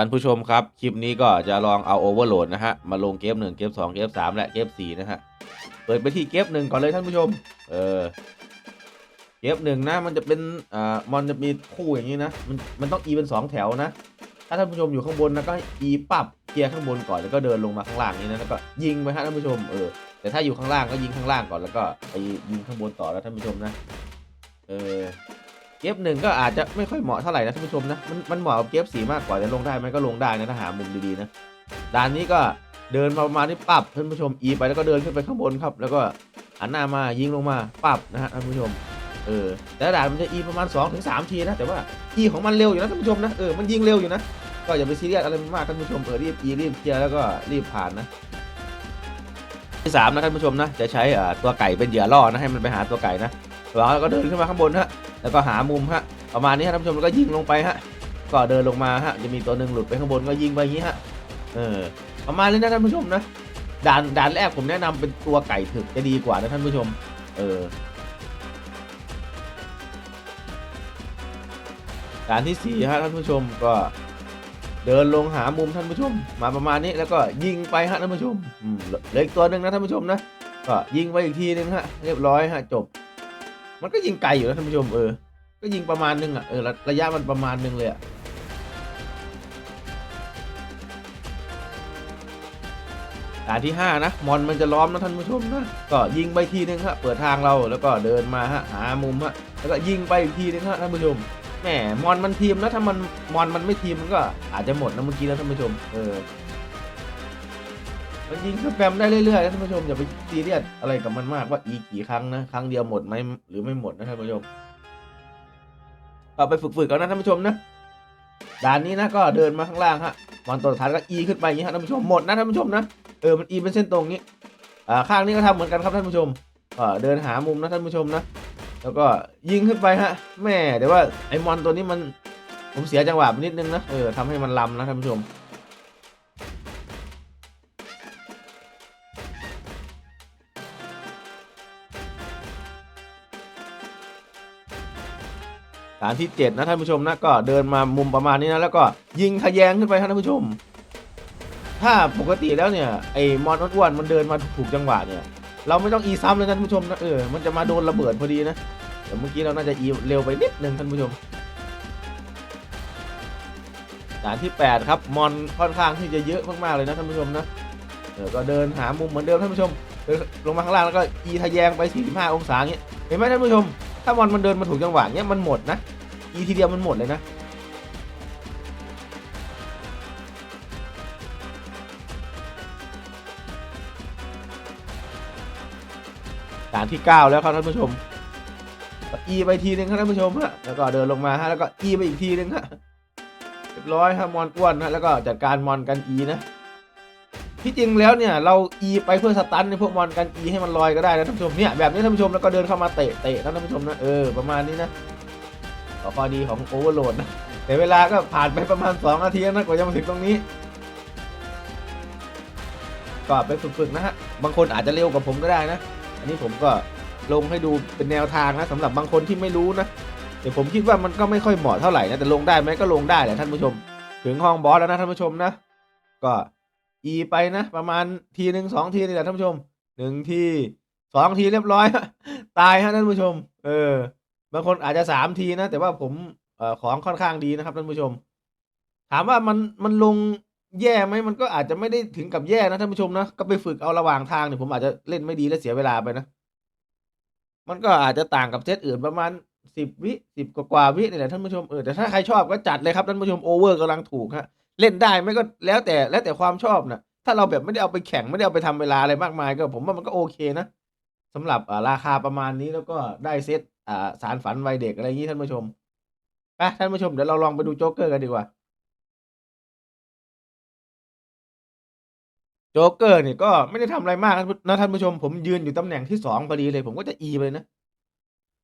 ท่านผู้ชมครับ คลิปนี้ก็จะลองเอาโอเวอร์โหลดนะฮะ มาลงเกมหนึ่งเกมสองเกมสามและเกมสี่นะฮะ เปิดไปที่เกมหนึ่งก่อนเลยท่านผู้ชม เออ เกมหนึ่งนะ มันจะเป็น อ่า มันจะมีคู่อย่างนี้นะ มัน มันต้องอีเป็นสองแถวนะ ถ้าท่านผู้ชมอยู่ข้างบนนะก็อีปับเคลียร์ข้างบนก่อนแล้วก็เดินลงมาข้างล่างนี้นะแล้วก็ยิงไปฮะท่านผู้ชม เออ แต่ถ้าอยู่ข้างล่างก็ยิงข้างล่างก่อนแล้วก็ไปยิงข้างบนต่อแล้วท่านผู้ชมนะ เออ เกฟหนึ่งก็อาจจะไม่ค่อยเหมาะเท่าไหร่นะท่านผู้ชมนะมันมันเหมาะกับเกฟสีมากกว่าจะลงได้ไหมก็ลงได้นะถ้าหามุมดีๆนะด่านนี้ก็เดินมาประมาณนี้ปับท่านผู้ชมอีไปแล้วก็เดินขึ้นไปข้างบนครับ แล้วก็หันหน้ามายิงลงมาปับนะฮะท่านผู้ชมเออแต่ด่านมันจะอีประมาณ2อถึงสทีนะแต่ว่าอีของมันเร็วอยู่นะท่านผู้ชมนะเออมันยิงเร็วอยู่นะก็อย่าไปซีเรียสอะไรมากท่านผู้ชมเออรีบอีรีบเคลียร์แล้วก็รีบผ่านนะที่สามนะท่านผู้ชมนะจะใช้ตัวไก่เป็นเหยื่อล่อนะให้มันไปหาตัวไก่นะ แล้วก็เดินขึ้นมาข้างบนฮะแล้วก็หามุมฮะประมาณนี้ฮะท่านผู้ชมแล้วก็ยิงลงไปฮะก็เดินลงมาฮะจะมีตัวหนึ่งหลุดไปข้างบนก็ยิงไปอย่างนี้ฮะเออประมาณนี้นะท่านผู้ชมนะด่านด่านแรกผมแนะนำเป็นตัวไก่ถึกจะดีกว่านะท่านผู้ชม เออด่านที่สี่ฮะท่านผู้ชมก็เดินลงหามุมท่านผู้ชม มาประมาณนี้แล้วก็ยิงไปฮะท่านผู้ชมอืมเหลืออีกตัวหนึ่งนะท่านผู้ชมนะก็ยิงไปอีกทีนึงฮะเรียบร้อยฮะจบ มันก็ยิงไกลอยู่นะท่านผู้ชมเออ ก็ยิงประมาณนึงอะเออระระยะมันประมาณนึงเลยอะด่านที่ห้านะ มอนมันจะล้อมนะท่านผู้ชมนะ ก็ยิงไปทีนึงฮะเปิดทางเราแล้วก็เดินมาฮะหามุมฮะแล้วก็ยิงไปอีกทีนึงฮะท่านผู้ชมแหมมอนมันทีมนะถ้ามันมอนมันไม่ทีมมันก็อาจจะหมดนะเมื่อกี้นะท่านผู้ชมเออ มันยิงสแปมได้เรื่อยๆนะท่านผู้ชมอย่าไปซีเรียสอะไรกับมันมากว่าอีกี่ครั้งนะครั้งเดียวหมดไหมหรือไม่หมดนะท่านผู้ชมก็ไปฝึกๆกันนะท่านผู้ชมนะด่านนี้นะก็เดินมาข้างล่างฮะวันตัวท้ายก็อีขึ้นไปอย่างนี้ฮะท่านผู้ชมหมดนะท่านผู้ชมนะเออมันอีเป็นเส้นตรงนี้อ่าข้างนี้ก็ทำเหมือนกันครับท่านผู้ชมก็เดินหามุมนะท่านผู้ชมนะแล้วก็ยิงขึ้นไปฮะแม่เดี๋ยวว่าไอ้มอนตัวนี้มันผมเสียจังหวะไปนิดนึงนะเออทำให้มันลำนะท่านผู้ชม ฐานที่ 7 นะท่านผู้ชมนะก็เดินมามุมประมาณนี้นะแล้วก็ยิงทะแยงขึ้นไปท่านผู้ชม ถ้าปกติแล้วเนี่ยไอ้มอนอ้วนมันเดินมาถูกจังหวะเนี่ย เราไม่ต้องอีซ้ำเลยท่านผู้ชมนะเออมันจะมาโดนระเบิดพอดีนะแต่เมื่อกี้เราน่าจะอีเร็วไปนิดนึงท่านผู้ชมด่านที่ 8 ครับมอนค่อนข้างที่จะเยอะมากๆเลยนะท่านผู้ชมนะเออก็เดินหามุมเหมือนเดิมท่านผู้ชมลงมาข้างล่างแล้วก็อีทะแยงไป45องศาเงี้ยเห็นไหมท่านผู้ชม ถ้ามอนมันเดินมาถูกจังหวะเนี้ยมันหมดนะอีทีเดียวมันหมดเลยนะด่านที่ 9 แล้วครับท่านผู้ชมอีไปทีนึงครับท่านผู้ชมฮะแล้วก็เดินลงมาฮะแล้วก็อีไปอีกทีนึงฮะเรียบร้อยครับมอนอ้วนฮะแล้วก็จัดการมอนกันอีนะ ที่จริงแล้วเนี่ยเราอีไปเพื่อสตันในพวกมอนกันอีให้มันลอยก็ได้นะท่านผู้ชมเนี่ยแบบนี้ท่านผู้ชมแล้วก็เดินเข้ามาเตะเตะนะท่านผู้ชมนะเออประมาณนี้นะขอข้อดีของโอเวอร์โหลดนะแต่เวลาก็ผ่านไปประมาณ 2 นาทีนะกว่าจะมาถึงตรงนี้ก็ไปฝึกๆนะฮะบางคนอาจจะเร็วกว่าผมก็ได้นะ อันนี้ผมก็ลงให้ดูเป็นแนวทางนะสำหรับบางคนที่ไม่รู้นะแต่ผมคิดว่ามันก็ไม่ค่อยเหมาะเท่าไหร่นะแต่ลงได้ไหมก็ลงได้แหละท่านผู้ชม ถึงห้องบอสแล้วนะท่านผู้ชมนะ ก็ อีไปนะ ประมาณทีหนึ่งสองทีนี่แหละท่านผู้ชมหนึ่งทีสองทีเรียบร้อย ตายฮะท่านผู้ชม เออบางคนอาจจะสามทีนะ แต่ว่าผมเอ่อของค่อนข้างดีนะครับท่านผู้ชม ถามว่ามันมันลงแย่ไหมมันก็อาจจะไม่ได้ถึงกับแย่นะท่านผู้ชมนะก็ไปฝึกเอาระหว่างทางเนี่ยผมอาจจะเล่นไม่ดีและเสียเวลาไปนะ มันก็อาจจะต่างกับเซตอื่นประมาณสิบวิสิบกว่าวินี่แหละท่านผู้ชมเออแต่ถ้าใครชอบก็จัดเลยครับท่านผู้ชมโอเวอร์กำลังถูกฮะ เล่นได้ไหมก็แล้วแต่แล้วแต่ความชอบนะถ้าเราแบบไม่ได้เอาไปแข่งไม่ได้เอาไปทำเวลาอะไรมากมาย ก็ผมว่ามันก็โอเคนะสำหรับราคาประมาณนี้แล้วก็ได้เซตอ่าสารฝันวัยเด็กอะไรอย่างนี้ท่านผู้ชมไปท่านผู้ชมเดี๋ยวเราลองไปดูโจ๊กเกอร์กันดีกว่าโจ๊กเกอร์เนี่ยก็ไม่ได้ทำอะไรมากนะท่านผู้ชม ผมยืนอยู่ตำแหน่งที่สองพอดีเลย ผมก็จะอีไปเลยนะ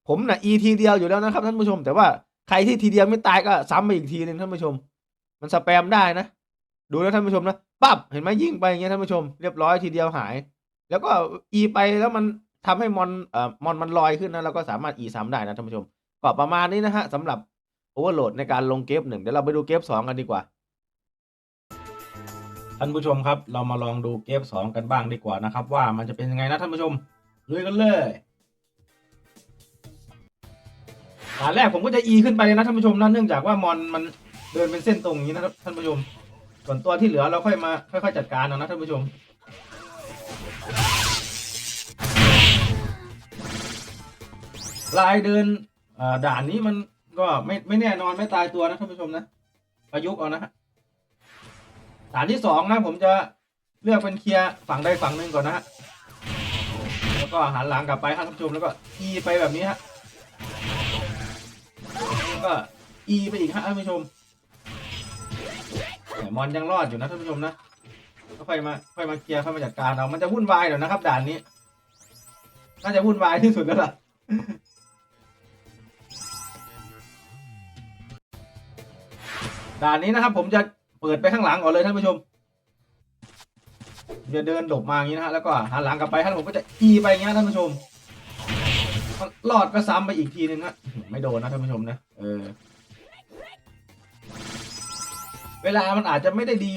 ผมนะอีทีเดียวอยู่แล้วนะครับท่านผู้ชม แต่ว่าใครที่ทีเดียวไม่ตายก็ซ้ำไปอีกทีหนึงท่านผู้ชม มันสแปมได้นะ ดูแล้วท่านผู้ชมนะปั๊บเห็นไหมยิงไปอย่างเงี้ยท่านผู้ชมเรียบร้อยทีเดียวหาย แล้วก็อีไปแล้วมันทำให้มอนเอ่อมอนมันลอยขึ้นนะเราก็สามารถอีซ้ำได้นะท่านผู้ชมก็ประมาณนี้นะฮะสำหรับโอเวอร์โหลดในการลงเกมหนึ่งเดี๋ยวเราไปดูเกมสองกันดีกว่าท่านผู้ชมครับ เรามาลองดูเกมสองกันบ้างดีกว่านะครับ ว่ามันจะเป็นยังไงนะท่านผู้ชมลุยกันเลยด่านแรกผมก็จะอีขึ้นไปเลยนะท่านผู้ชมนะเนื่องจากว่ามอนมัน เดินเป็นเส้นตรงอย่างนี้นะครับท่านผู้ชม ส่วนตัวที่เหลือเราค่อยมาค่อยๆจัดการเอานะท่านผู้ชม ลายเดินด่านนี้มันก็ไม่ไม่แน่นอนไม่ตายตัวนะท่านผู้ชมนะประยุกต์เอานะฮะด่านที่สองนะผมจะเลือกเป็นเคลียร์ฝั่งใดฝั่งหนึ่งก่อนนะฮะแล้วก็หันหลังกลับไปท่านผู้ชมแล้วก็อีไปแบบนี้ฮะแล้วก็อีไปอีกฮะท่านผู้ชม แต่มอนยังรอดอยู่นะท่านผู้ชมนะก็ค่อยมาค่อยมาเคลียร์ค่อยมาจัดการเอามันจะวุ่นวายเดี๋ยวนะครับ ด่านนี้ น่าจะวุ่นวายที่สุดแล้วล่ะด่านนี้นะครับ ผมจะเปิดไปข้างหลังก่อนเลยท่านผู้ชมจะเดินหลบมาอย่างนี้นะฮะแล้วก็หันหลังกลับไปท่านผมก็จะอีไปอย่างเงี้ยท่านผู้ชมรอดก็ซ้ำไปอีกทีนึงฮะไม่โดนนะท่านผู้ชมนะเออ เวลามันอาจจะไม่ได้ดี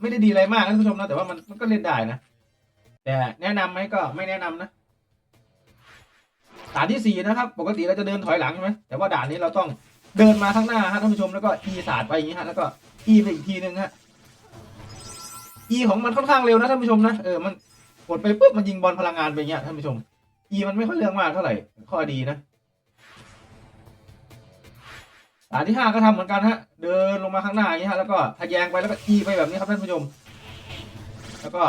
ไม่ได้ดีอะไรมากนะท่านผู้ชมนะแต่ว่ามันมันก็เล่นได้นะ แต่แนะนำไหมก็ไม่แนะนำนะด่านที่สี่นะครับ ปกติเราจะเดินถอยหลังใช่ไหมแต่ว่าด่านนี้เราต้องเดินมาข้างหน้าฮะท่านผู้ชมแล้วก็อีสาดไปอย่างนี้ฮะแล้วก็อีไปอีกทีนึงฮะอีของมันค่อนข้างเร็วนะท่านผู้ชมนะเออมันกดไปปุ๊บมันยิงบอลพลังงานไปอย่างเงี้ยท่านผู้ชมอีมันไม่ค่อยเรื่องมากเท่าไหร่ข้อดีนะ ด่านที่ห้าก็ทำเหมือนกันฮะ เดินลงมาข้างหน้าอย่างนี้ฮะแล้วก็ทะแยงไปแล้วก็อีไปแบบนี้ครับท่านผู้ชม แล้วก็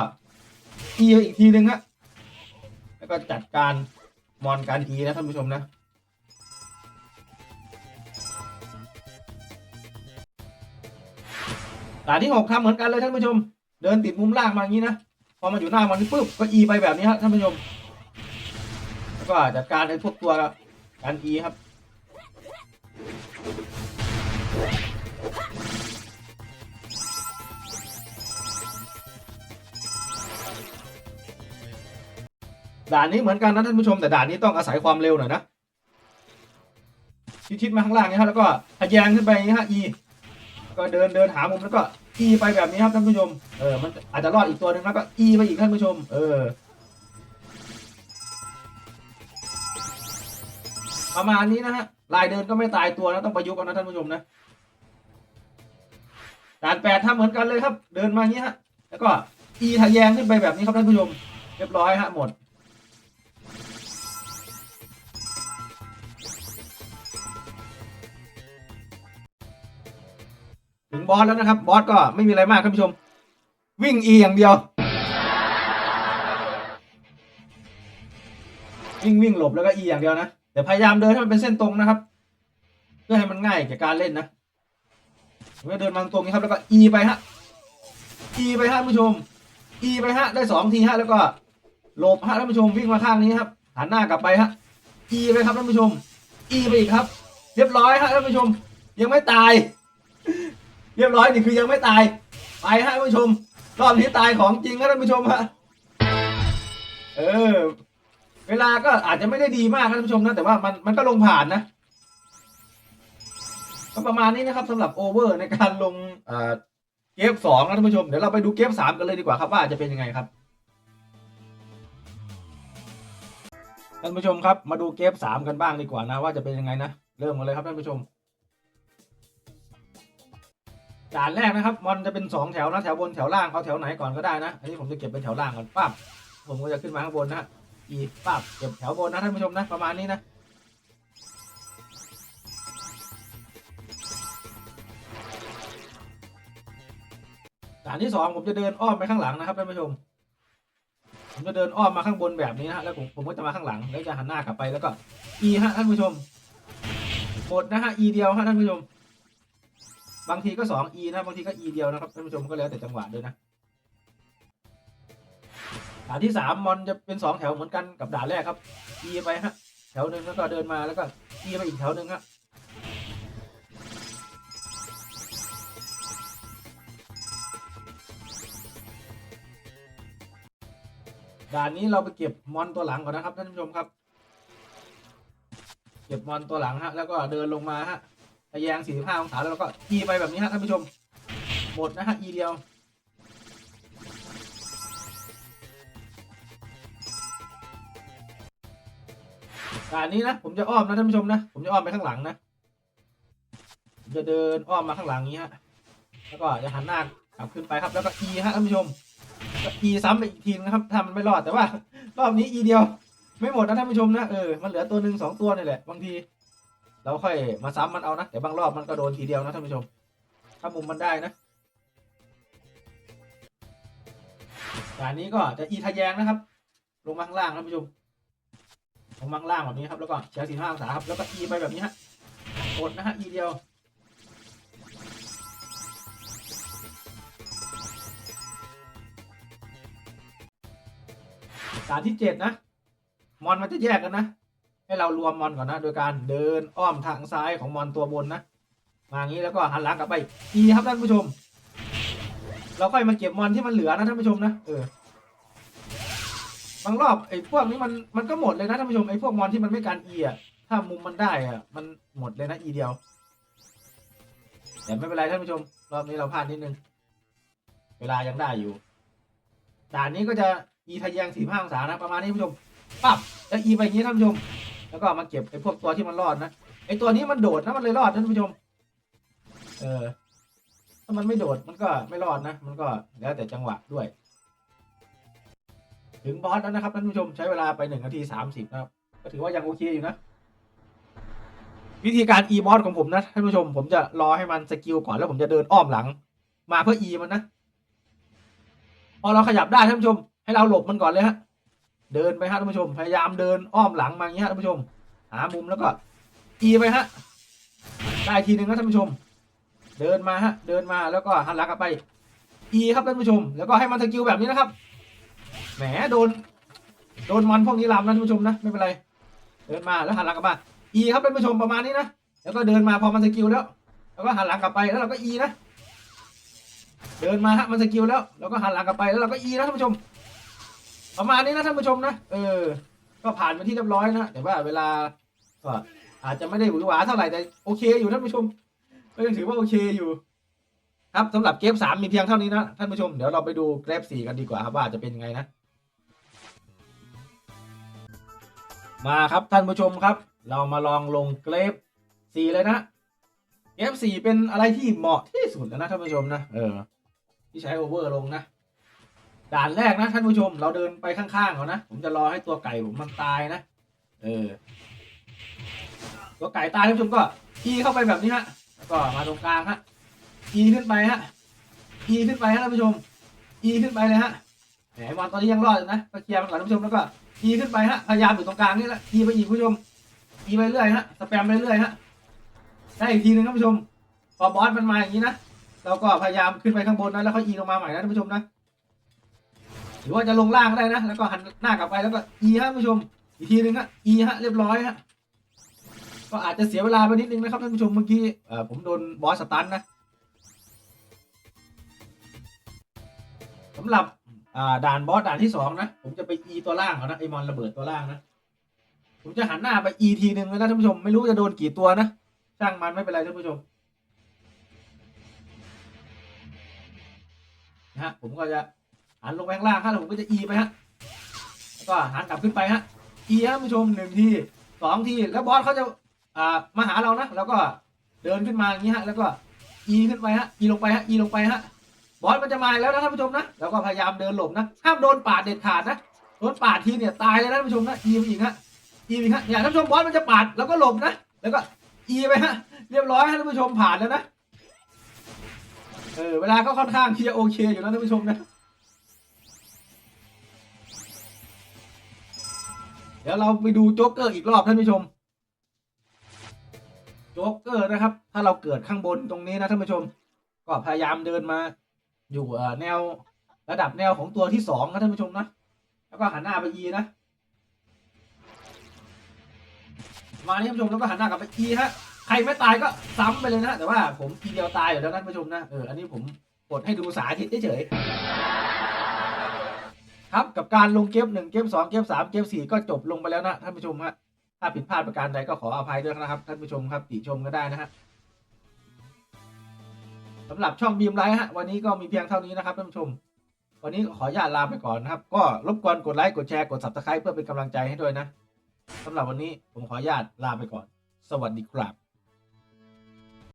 อีไปอีกทีนึงฮะแล้วก็จัดการมอนการอีนะท่านผู้ชมนะด่านที่หกทำเหมือนกันเลยท่านผู้ชม เดินติดมุมล่างมาอย่างนี้นะพอมาอยู่หน้ามันปุ๊บก็อีไปแบบนี้ครับท่านผู้ชม แล้วก็จัดการไอ้พวกตัวการอีครับ ด่านนี้เหมือนกันนะท่านผู้ชมแต่ด่านนี้ต้องอาศัยความเร็วหน่อยนะชิดๆมาข้างล่างนี้ครับแล้วก็ทะแยงขึ้นไปนี้ฮะอีก็เดินเดินหามุมแล้วก็อีไปแบบนี้ครับท่านผู้ชมเออมันอาจจะรอดอีกตัวหนึ่งแล้วก็อีไปอีกท่านผู้ชม เออ ประมาณนี้นะฮะลายเดินก็ไม่ตายตัวนะต้องประยุกต์เอานะท่านผู้ชมนะด่านแปดทำเหมือนกันเลยครับ เดินมาอย่างนี้ฮะแล้วก็อีทะแยงขึ้นไปแบบนี้ครับท่านผู้ชมเรียบร้อยฮะหมดถึงบอสแล้วนะครับบอสก็ไม่มีอะไรมากท่านผู้ชม วิ่งอีอย่างเดียว วิ่งวิ่งหลบแล้วก็อีอย่างเดียวนะ แต่พยายามเดินให้มันเป็นเส้นตรงนะครับ เพื่อให้มันง่ายแก่การเล่นนะผมก็เดินมาตรงนี้ครับแล้วก็อีไปฮะอีไปฮะท่านผู้ชมอีไปฮะได้สองทีฮะแล้วก็หลบฮะท่านผู้ชมวิ่งมาข้างนี้ครับหันหน้ากลับไปฮะอีไปครับท่านผู้ชมอีไปอีกครับ เรียบร้อยฮะท่านผู้ชม ยังไม่ตาย เรียบร้อยนี่คือยังไม่ตายไปฮะท่านผู้ชมรอบนี้ตายของจริงครับท่านผู้ชมฮะเออ เวลาก็อาจจะไม่ได้ดีมากครับท่านผู้ชมนะแต่ว่ามันมันก็ลงผ่านนะก็ประมาณนี้นะครับสำหรับโอเวอร์ในการลงเอ่อเกมสองนะท่านผู้ชมเดี๋ยวเราไปดูเกมสามกันเลยดีกว่าครับว่าจะเป็นยังไงครับท่านผู้ชมครับมาดูเกมสามกันบ้างดีกว่านะว่าจะเป็นยังไงนะเริ่มกันเลยครับท่านผู้ชมด่านแรกนะครับมันจะเป็นสองแถวนะแถวบนแถวล่างเอาแถวไหนก่อนก็ได้นะอันนี้ผมจะเก็บเป็นแถวล่างก่อนปั๊บผมก็จะขึ้นมาข้างบนนะ อีปับเก็บแถวบนนะท่านผู้ชมนะ ประมาณนี้นะ ด่านที่สองผมจะเดินอ้อมไปข้างหลังนะครับท่านผู้ชม ผมจะเดินอ้อมมาข้างบนแบบนี้นะฮะแล้วผมผมก็จะมาข้างหลัง แล้วจะหันหน้ากลับไปแล้วก็อีฮะท่านผู้ชมหมดนะฮะอีเดียวฮะท่านผู้ชม บางทีก็สอง e นะบางทีก็ e เดียวนะครับท่านผู้ชมก็แล้วแต่จังหวะด้วยนะ ด่านที่สามมอนจะเป็นสองแถวเหมือนกันกับด่านแรกครับ e ไปฮะแถวหนึ่งแล้วก็เดินมาแล้วก็ e ไปอีกแถวหนึ่งฮะด่านนี้เราไปเก็บมอนตัวหลังก่อนนะครับท่านผู้ชมครับ เก็บมอนตัวหลังฮะแล้วก็เดินลงมาฮะทะแยง45องศาแล้วเราก็ e ไปแบบนี้ฮะท่านผู้ชม หมดนะฮะ e เดียว ด่านนี้นะผมจะอ้อมนะท่านผู้ชมนะผมจะอ้อมไปข้างหลังนะผมจะเดินอ้อมมาข้างหลังนี้ฮะแล้วก็จะหันหน้ากลับขึ้นไปครับ แล้วก็ E ฮะท่านผู้ชมก็ E ซ้ำไปอีกทีนะครับถ้ามันไม่รอดแต่ว่า รอบนี้ E เดียว ไม่หมดนะท่านผู้ชมนะเออมันเหลือตัวหนึ่งสองตัวนี่แหละบางที เราค่อยมาซ้ำมันเอานะแต่บางรอบมันก็โดนทีเดียวนะท่านผู้ชม ถ้ามุมมันได้นะด่านนี้ก็จะอีทะแยงนะครับ ลงมาข้างล่างท่านผู้ชม ลงมาข้างล่างแบบนี้ครับแล้วก็เฉียงสี่ห้าองศาครับแล้วก็อีไปแบบนี้ฮะกดนะฮะอีเดียวด่านที่เจ็ดนะมอนมันจะแยกกันนะ ให้เรารวมมอนก่อนนะ โดยการเดินอ้อมทางซ้ายของมอนตัวบนนะมาอย่างนี้แล้วก็หันหลังกลับไปอีครับท่านผู้ชม เราค่อยมาเก็บมอนที่มันเหลือนะท่านผู้ชมนะเออ บางรอบไอ้พวกนี้มันมันก็หมดเลยนะท่านผู้ชมไอ้พวกมอนที่มันไม่การอีอะถ้ามุมมันได้อะมันหมดเลยนะอีเดียวแต่ไม่เป็นไรท่านผู้ชม รอบนี้เราพลาดนิดนึง เวลายังได้อยู่ด่านนี้ก็จะอีทะแยงสี่ห้าองศานะประมาณนี้ท่านผู้ชมปั๊บแล้วอีไปอย่างนี้ท่านผู้ชม แล้วก็มาเก็บไอ้พวกตัวที่มันรอดนะไอ้ตัวนี้มันโดดนะมันเลยรอดท่านผู้ชม เออถ้ามันไม่โดดมันก็ไม่รอดนะ มันก็แล้วแต่จังหวะด้วย ถึงบอสแล้วนะครับท่านผู้ชมใช้เวลาไปหนึ่งนาทีสามสิบนะครับ ก็ถือว่ายังโอเคอยู่นะ วิธีการอีบอสของผมนะท่านผู้ชม ผมจะรอให้มันสกิลก่อนแล้วผมจะเดินอ้อมหลัง มาเพื่ออีมันนะ พอเราขยับได้ท่านผู้ชม ให้เราหลบมันก่อนเลยฮะเดินไปฮะท่านผู้ชม พยายามเดินอ้อมหลังมาอย่างนี้ฮะท่านผู้ชม หามุมแล้วก็อีไปฮะได้ทีหนึ่งนะท่านผู้ชม เดินมาฮะเดินมาแล้วก็หันหลังกลับไป E ครับท่านผู้ชม แล้วก็ให้มันสกิลแบบนี้นะครับ แหมโดน โดนมันพวกนี้ลามนะท่านผู้ชมนะไม่เป็นไร เดินมาแล้วหันหลังกลับมา E ครับท่านผู้ชมประมาณนี้นะ แล้วก็เดินมาพอมันสกิลแล้ว แล้วก็หันหลังกลับไปแล้วเราก็ E นะ เดินมาฮะมันสกิลแล้ว แล้วก็หันหลังกลับไปแล้วเราก็ E นะท่านผู้ชม ประมาณนี้นะท่านผู้ชมนะ เออ ก็ผ่านไปที่เรียบร้อยนะ แต่ว่าเวลาก็อาจจะไม่ได้หวือหวาเท่าไหร่แต่โอเคอยู่ท่านผู้ชม ก็ยังถือว่าโอเคอยู่ครับสำหรับเกมสามมีเพียงเท่านี้นะท่านผู้ชมเดี๋ยวเราไปดูเกรฟสี่กันดีกว่าครับว่าจะเป็นยังไงนะ มาครับท่านผู้ชมครับ เรามาลองลงเกรฟสี่เลยนะเกรฟสี่เป็นอะไรที่เหมาะที่สุดแล้วนะท่านผู้ชมนะเออ ที่ใช้โอเวอร์ลงนะด่านแรกนะท่านผู้ชม เราเดินไปข้างๆเขานะผมจะรอให้ตัวไก่ผมมันตายนะเออ ตัวไก่ตายท่านผู้ชมก็ขี่เข้าไปแบบนี้ฮะแล้วก็มาตรงกลางฮะ E ขึ้นไปฮะ E ขึ้นไปฮะท่านผู้ชม E ขึ้นไปเลยฮะแหมบอลตอนนี้ยังรอดอยู่นะก็เคลียร์มันก่อนท่านผู้ชมแล้วก็ E ขึ้นไปฮะพยายามอยู่ตรงกลางนี่แหละ E ไปอีกผู้ชม E ไปเรื่อยฮะสแปมไปเรื่อยฮะได้อีกทีหนึงท่านผู้ชม พอบอสมันมาอย่างนี้นะเราก็พยายามขึ้นไปข้างบนนะแล้วก็ E ลงมาใหม่นะท่านผู้ชมนะหรือว่าจะลงล่างก็ได้นะ แล้วก็หันหน้ากลับไปแล้วก็ E ฮะผู้ชม อีกทีหนึงฮะ E ฮะเรียบร้อยฮะก็อาจจะเสียเวลาไปนิดนึงนะครับท่านผู้ชมเมื่อกี้เอ่อผมโดนบอสสตันนะสำหรับ ด่านบอสด่านที่สองนะ ผมจะไป E ตัวล่างก่อนนะไอมอนระเบิดตัวล่างนะ ผมจะหันหน้าไป E ทีหนึ่งเลยนะท่านผู้ชมไม่รู้จะโดนกี่ตัวนะช่างมันไม่เป็นไรท่านผู้ชมนะฮะผมก็จะหันลงไปข้างล่างฮะแล้วผมก็จะ E ไปฮะแล้วก็หันกลับขึ้นไปฮะ E ฮะท่านผู้ชมหนึ่งทีสองทีแล้วบอสเขาจะอ่ามาหาเรานะแล้วก็เดินขึ้นมาอย่างนี้ฮะ แล้วก็อีขึ้นไปฮะอีลงไปฮะอีลงไปฮะ บอสมันจะมาแล้วนะท่านผู้ชมนะแล้วก็พยายามเดินหลบนะห้ามโดนปาดเด็ดขาดนะโดนปาดทีเนี่ยตายเลยนะท่านผู้ชมนะอีไปอีกฮะอีไปอีกฮะเนี่ยท่านผู้ชมบอสมันจะปาดแล้วก็หลบนะแล้วก็อีไปฮะเรียบร้อยท่านผู้ชมผ่านแล้วนะเออเวลาก็ค่อนข้างที่จะโอเคอยู่นะท่านผู้ชมนะเดี๋ยวเราไปดูโจ๊กเกอร์อีกรอบท่านผู้ชม โจ๊กเกอร์นะครับ ถ้าเราเกิดข้างบนตรงนี้นะท่านผู้ชม ก็พยายามเดินมา อยู่เอ่อแนวระดับแนวของตัวที่สองนะท่านผู้ชมนะ แล้วก็หันหน้าไปยีนะ มานี่ท่านผู้ชมแล้วก็หันหน้ากลับไปยีฮะใครไม่ตายก็ซ้ำไปเลยนะแต่ว่าผมทีเดียวตายอยู่แล้วท่านผู้ชมนะเอออันนี้ผมกดให้ดูสาธิตเฉยครับกับการลงเก็บหนึ่งเก็บสองเก็บสามเก็บสี่ก็จบลงไปแล้วนะท่านผู้ชมฮะถ้าผิดพลาดประการใดก็ขออภัยด้วยนะครับท่านผู้ชมครับติชมก็ได้นะฮะ สำหรับช่องบีมไลท์ฮะวันนี้ก็มีเพียงเท่านี้นะครับท่านผู้ชม วันนี้ขออนุญาตลาไปก่อนนะครับ ก็รบกวนกดไลค์กดแชร์กดซับสไคร b ์เพื่อเป็นกำลังใจให้ด้วยนะสำหรับวันนี้ผมขออนุญาตลาไปก่อน สวัสดีครับ